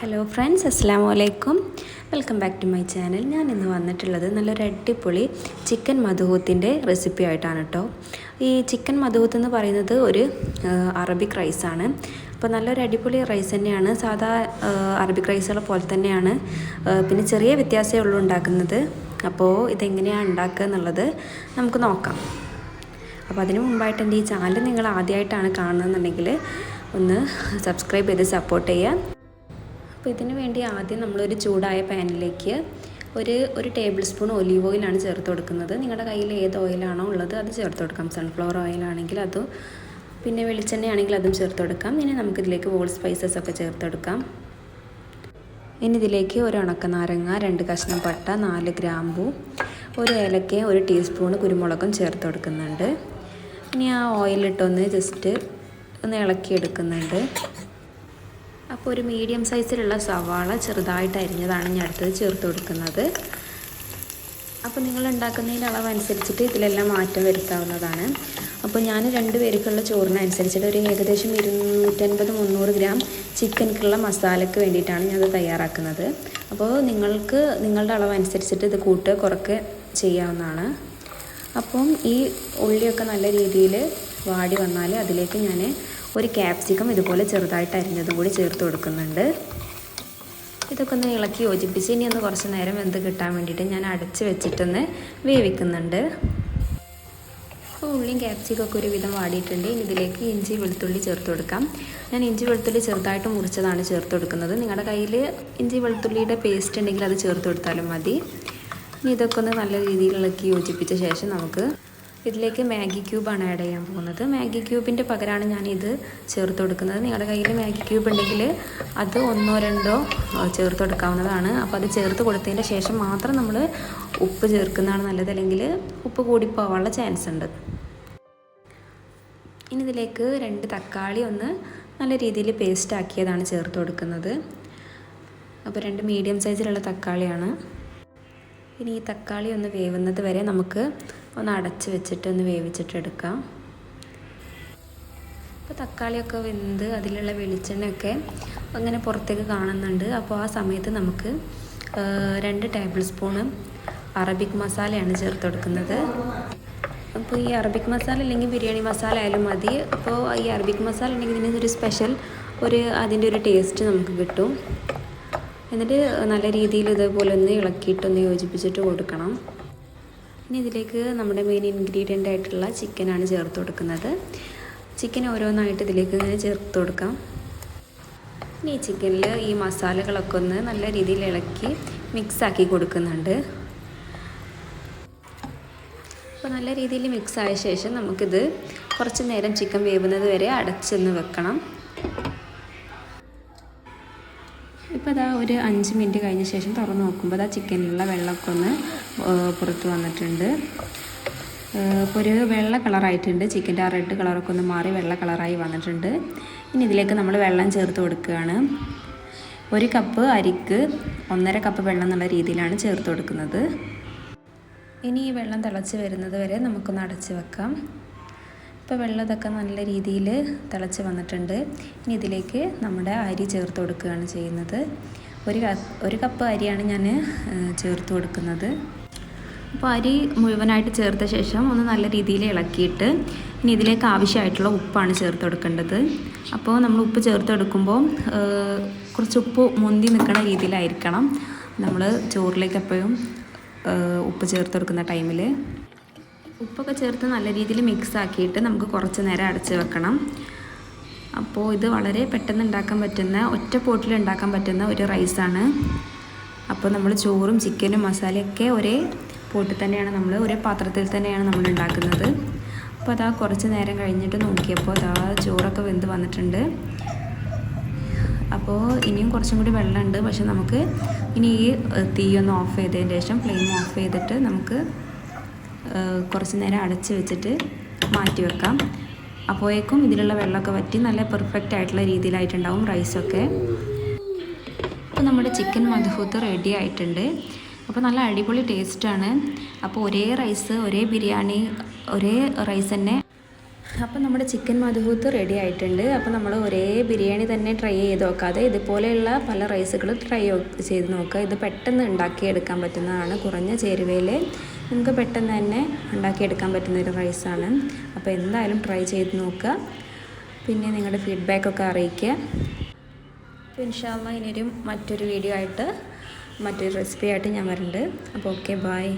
Hello friends അസ്സാം വലൈക്കും welcome back to my channel ഞാൻ ഇന്ന് വന്നിട്ടുള്ളത് നല്ലൊരു അടിപൊളി ചിക്കൻ മധുഹൂത്തിന്റെ റെസിപ്പി ആയിട്ടാണ് കേട്ടോ ഈ ചിക്കൻ മധുഹൂത്ത് എന്ന് പറയുന്നത് ഒരു അറബിക് റൈസാണ് അപ്പോൾ നല്ലൊരു അടിപൊളി റൈസ് തന്നെയാണ്. സാധാ അറബിക് റൈസുകളെ പോലെ തന്നെയാണ്. പിന്നെ ചെറിയ വ്യത്യാസമേ ഉള്ളൂ ഉണ്ടാക്കുന്നത്. അപ്പോൾ ഇതെങ്ങനെയാണ് ഉണ്ടാക്കുക എന്നുള്ളത് നമുക്ക് നോക്കാം. അപ്പോൾ അതിന് മുമ്പായിട്ട് എന്റെ ഈ ചാനൽ നിങ്ങൾ ആദ്യമായിട്ടാണ് കാണുന്നതെന്നുണ്ടെങ്കിൽ ഒന്ന് സബ്സ്ക്രൈബ് ചെയ്ത് സപ്പോർട്ട് ചെയ്യുക. അപ്പോൾ ഇതിന് വേണ്ടി ആദ്യം നമ്മളൊരു ചൂടായ പാനിലേക്ക് ഒരു ഒരു ടേബിൾ സ്പൂൺ ഒലീവ് ഓയിലാണ് ചേർത്ത് കൊടുക്കുന്നത്. നിങ്ങളുടെ കയ്യിൽ ഏത് ഓയിലാണോ ഉള്ളത് അത് ചേർത്ത് കൊടുക്കാം. സൺഫ്ലവർ ഓയിലാണെങ്കിൽ അതും പിന്നെ വെളിച്ചെണ്ണ ആണെങ്കിൽ അതും ചേർത്ത് കൊടുക്കാം. ഇനി നമുക്കിതിലേക്ക് വോൾ സ്പൈസസ് ഒക്കെ ചേർത്ത് കൊടുക്കാം. ഇനി ഇതിലേക്ക് ഒരു ഉണക്ക നാരങ്ങ രണ്ട് കഷ്ണം പട്ട നാല് ഗ്രാമ്പു ഒരു ഏലക്ക ഒരു ടീസ്പൂൺ കുരുമുളകും ചേർത്ത് കൊടുക്കുന്നുണ്ട്. ഇനി ആ ഓയിലിട്ടൊന്ന് ജസ്റ്റ് ഒന്ന് ഇളക്കി എടുക്കുന്നുണ്ട് അപ്പോൾ ഒരു മീഡിയം സൈസിലുള്ള സവാള ചെറുതായിട്ട് അരിഞ്ഞതാണ് ഞാൻ അടുത്തത് ചേർത്ത് കൊടുക്കുന്നത്. അപ്പോൾ നിങ്ങൾ ഉണ്ടാക്കുന്നതിന്റെ അളവനുസരിച്ചിട്ട് ഇതിലെല്ലാം മാറ്റം വരുത്താവുന്നതാണ്. അപ്പോൾ ഞാൻ രണ്ട് പേർക്കുള്ള ചോറിനനുസരിച്ചിട്ട് ഒരു ഏകദേശം ഇരുന്നൂറ്റൻപത് മുന്നൂറ് ഗ്രാം ചിക്കൻക്കുള്ള മസാലയ്ക്ക് വേണ്ടിയിട്ടാണ് ഞാനത് തയ്യാറാക്കുന്നത്. അപ്പോൾ നിങ്ങൾക്ക് നിങ്ങളുടെ അളവനുസരിച്ചിട്ട് ഇത് കൂട്ട് കുറക്ക് ചെയ്യാവുന്നതാണ്. അപ്പം ഈ ഉള്ളിയൊക്കെ നല്ല രീതിയിൽ വാടി വന്നാൽ അതിലേക്ക് ഞാൻ ഒരു ക്യാപ്സിക്കം ഇതുപോലെ ചെറുതായിട്ട് അരിഞ്ഞതും കൂടി ചേർത്ത് കൊടുക്കുന്നുണ്ട്. ഇതൊക്കെ ഒന്ന് ഇളക്കി യോജിപ്പിച്ച് ഇനി ഒന്ന് കുറച്ച് നേരം വെന്ത് കിട്ടാൻ വേണ്ടിയിട്ട് ഞാൻ അടച്ച് വെച്ചിട്ടൊന്ന് വേവിക്കുന്നുണ്ട്. അപ്പോൾ ഉള്ളിയും ക്യാപ്സിക്കും ഒക്കെ ഒരുവിധം വാടിയിട്ടുണ്ട്. ഇനി ഇതിലേക്ക് ഇഞ്ചി വെളുത്തുള്ളി ചേർത്ത് കൊടുക്കാം. ഞാൻ ഇഞ്ചി വെളുത്തുള്ളി ചെറുതായിട്ട് മുറിച്ചതാണ് ചേർത്ത് കൊടുക്കുന്നത്. നിങ്ങളുടെ കയ്യിൽ ഇഞ്ചി വെളുത്തുള്ളിയുടെ പേസ്റ്റ് ഉണ്ടെങ്കിൽ അത് ചേർത്ത് കൊടുത്താലും മതി. ഇനി ഇതൊക്കെ ഒന്ന് നല്ല രീതിയിൽ ഇളക്കി യോജിപ്പിച്ച ശേഷം നമുക്ക് ഇതിലേക്ക് മാഗി ക്യൂബാണ് ആഡ് ചെയ്യാൻ പോകുന്നത്. മാഗി ക്യൂബിന്റെ പകരമാണ് ഞാനിത് ചേർത്ത് കൊടുക്കുന്നത്. നിങ്ങളുടെ കയ്യിൽ മാഗി ക്യൂബ് ഉണ്ടെങ്കിൽ അത് ഒന്നോ രണ്ടോ ചേർത്ത് കൊടുക്കാവുന്നതാണ്. അപ്പോൾ അത് ചേർത്ത് കൊടുത്തതിന്റെ ശേഷം മാത്രം നമ്മൾ ഉപ്പ് ചേർക്കുന്നതാണ് നല്ലത്. അല്ലെങ്കിൽ ഉപ്പ് കൂടിപ്പോവാനുള്ള ചാൻസ് ഉണ്ട്. ഇനി ഇതിലേക്ക് രണ്ട് തക്കാളി ഒന്ന് നല്ല രീതിയിൽ പേസ്റ്റ് ആക്കിയതാണ് ചേർത്ത് കൊടുക്കുന്നത്. അപ്പോൾ രണ്ട് മീഡിയം സൈസിലുള്ള തക്കാളിയാണ്. ഇനി ഈ തക്കാളി ഒന്ന് വേവുന്നത് വരെ നമുക്ക് ഒന്ന് അടച്ച് വെച്ചിട്ട് ഒന്ന് വേവിച്ചിട്ടെടുക്കാം അപ്പോൾ തക്കാളിയൊക്കെ വെന്ത് അതിലുള്ള വെളിച്ചെണ്ണയൊക്കെ അങ്ങനെ പുറത്തേക്ക് കാണുന്നുണ്ട്. അപ്പോൾ ആ സമയത്ത് നമുക്ക് രണ്ട് ടേബിൾ സ്പൂണ് അറബിക് മസാലയാണ് ചേർത്ത് കൊടുക്കുന്നത്. അപ്പോൾ ഈ അറബിക് മസാല അല്ലെങ്കിൽ ബിരിയാണി മസാല ആയാലും മതി. അപ്പോൾ ഈ അറബിക് മസാല ഉണ്ടെങ്കിൽ ഇതിന് ഒരു സ്പെഷ്യൽ ഒരു അതിന്റെ ഒരു ടേസ്റ്റ് നമുക്ക് കിട്ടും. എന്നിട്ട് നല്ല രീതിയിൽ ഇതേപോലെ ഒന്ന് ഇളക്കിയിട്ടൊന്ന് യോജിപ്പിച്ചിട്ട് കൊടുക്കണം. ഇനി ഇതിലേക്ക് നമ്മുടെ മെയിൻ ഇൻഗ്രീഡിയന്റ് ആയിട്ടുള്ള ചിക്കനാണ് ചേർത്ത് കൊടുക്കുന്നത്. ചിക്കൻ ഓരോന്നായിട്ട് ഇതിലേക്ക് ഇങ്ങനെ ചേർത്ത് കൊടുക്കാം. ഇനി ഈ ചിക്കനിൽ ഈ മസാലകളൊക്കെ ഒന്ന് നല്ല രീതിയിൽ ഇളക്കി മിക്സാക്കി കൊടുക്കുന്നുണ്ട്. അപ്പോൾ നല്ല രീതിയിൽ മിക്സായ ശേഷം നമുക്കിത് കുറച്ച് നേരം ചിക്കൻ വേവുന്നത് വരെ അടച്ചെന്ന് വെക്കണം. ഇപ്പോൾ അതാ ഒരു അഞ്ച് മിനിറ്റ് കഴിഞ്ഞ ശേഷം തുറന്ന് നോക്കുമ്പോൾ അതാ ചിക്കനിലുള്ള വെള്ളമൊക്കെ ഒന്ന് പുറത്ത് വന്നിട്ടുണ്ട്. ഇപ്പോൾ ഒരു വെള്ള കളറായിട്ടുണ്ട്. ചിക്കന്റെ ആ റെഡ് കളറൊക്കെ ഒന്ന് മാറി വെള്ള കളറായി വന്നിട്ടുണ്ട്. ഇനി ഇതിലേക്ക് നമ്മൾ വെള്ളം ചേർത്ത് കൊടുക്കുകയാണ്. ഒരു കപ്പ് അരിക്ക് ഒന്നര കപ്പ് വെള്ളം എന്നുള്ള രീതിയിലാണ് ചേർത്ത് കൊടുക്കുന്നത്. ഇനി ഈ വെള്ളം തിളച്ച് വരുന്നത് വരെ നമുക്കൊന്ന് അടച്ച് വെക്കാം. ഇപ്പോൾ വെള്ളമതൊക്കെ നല്ല രീതിയിൽ തിളച്ച് വന്നിട്ടുണ്ട്. ഇനി ഇതിലേക്ക് നമ്മുടെ അരി ചേർത്ത് കൊടുക്കുകയാണ് ചെയ്യുന്നത്. ഒരു ഒരു കപ്പ് അരിയാണ് ഞാൻ ചേർത്ത് കൊടുക്കുന്നത്. അപ്പോൾ അരി മുഴുവനായിട്ട് ചേർത്ത ശേഷം ഒന്ന് നല്ല രീതിയിൽ ഇളക്കിയിട്ട് ഇനി ഇതിലേക്ക് ആവശ്യമായിട്ടുള്ള ഉപ്പാണ് ചേർത്ത് കൊടുക്കേണ്ടത്. അപ്പോൾ നമ്മൾ ഉപ്പ് ചേർത്ത് കൊടുക്കുമ്പോൾ കുറച്ച് ഉപ്പ് മുന്തി നിൽക്കുന്ന രീതിയിലായിരിക്കണം. നമ്മൾ ചോറിലേക്ക് എപ്പോഴും ഉപ്പ് ചേർത്ത് കൊടുക്കുന്ന ടൈമിൽ ഉപ്പൊക്കെ ചേർത്ത് നല്ല രീതിയിൽ മിക്സ് ആക്കിയിട്ട് നമുക്ക് കുറച്ച് നേരം അടച്ച് വെക്കണം. അപ്പോൾ ഇത് വളരെ പെട്ടെന്ന് ഉണ്ടാക്കാൻ പറ്റുന്ന ഒറ്റ പോട്ടിൽ ഉണ്ടാക്കാൻ പറ്റുന്ന ഒരു റൈസാണ് അപ്പോൾ നമ്മൾ ചോറും ചിക്കനും മസാലയൊക്കെ ഒരേ പോട്ടിൽ തന്നെയാണ് നമ്മൾ ഒരേ പാത്രത്തിൽ തന്നെയാണ് നമ്മൾ ഉണ്ടാക്കുന്നത് അപ്പോൾ അതാ കുറച്ച് നേരം കഴിഞ്ഞിട്ട് നോക്കിയപ്പോൾ അതാ ചോറൊക്കെ വെന്ത് വന്നിട്ടുണ്ട്. അപ്പോൾ ഇനിയും കുറച്ചും കൂടി വെള്ളമുണ്ട്. പക്ഷെ നമുക്ക് ഇനി ഈ തീയൊന്ന് ഓഫ് ചെയ്തതിന് ശേഷം ഫ്ലെയിം ഓഫ് ചെയ്തിട്ട് നമുക്ക് കുറച്ച് നേരം അടച്ച് വെച്ചിട്ട് മാറ്റി വെക്കാം. അപ്പോഴേക്കും ഇതിലുള്ള വെള്ളമൊക്കെ വറ്റി നല്ല പെർഫെക്റ്റ് ആയിട്ടുള്ള രീതിയിലായിട്ടുണ്ടാവും റൈസൊക്കെ അപ്പോൾ നമ്മുടെ ചിക്കൻ മധുഹൂത്ത് റെഡി ആയിട്ടുണ്ട്. അപ്പോൾ നല്ല അടിപൊളി ടേസ്റ്റാണ് അപ്പോൾ ഒരേ റൈസ് ഒരേ ബിരിയാണി ഒരേ റൈസ് തന്നെ അപ്പോൾ നമ്മുടെ ചിക്കൻ മധുഹൂത്ത് റെഡി ആയിട്ടുണ്ട്. അപ്പോൾ നമ്മൾ ഒരേ ബിരിയാണി തന്നെ ട്രൈ ചെയ്ത് നോക്കാതെ ഇതുപോലെയുള്ള പല റൈസുകളും ട്രൈ ചെയ്ത് നോക്കുക ഇത് പെട്ടെന്ന് ഉണ്ടാക്കിയെടുക്കാൻ പറ്റുന്നതാണ്. കുറഞ്ഞ ചേരുവയിൽ നമുക്ക് പെട്ടെന്ന് തന്നെ ഉണ്ടാക്കിയെടുക്കാൻ പറ്റുന്ന ഒരു റൈസാണ് അപ്പോൾ എന്തായാലും ട്രൈ ചെയ്ത് നോക്കുക. പിന്നെ നിങ്ങളുടെ ഫീഡ്ബാക്കൊക്കെ അറിയിക്കുക. അപ്പോൾ ഇൻഷാല്ല ഇനിയൊരു മറ്റൊരു വീഡിയോ ആയിട്ട് മറ്റൊരു റെസിപ്പി ആയിട്ട് ഞാൻ വരുന്നുണ്ട് അപ്പോൾ ഓക്കെ ബായ്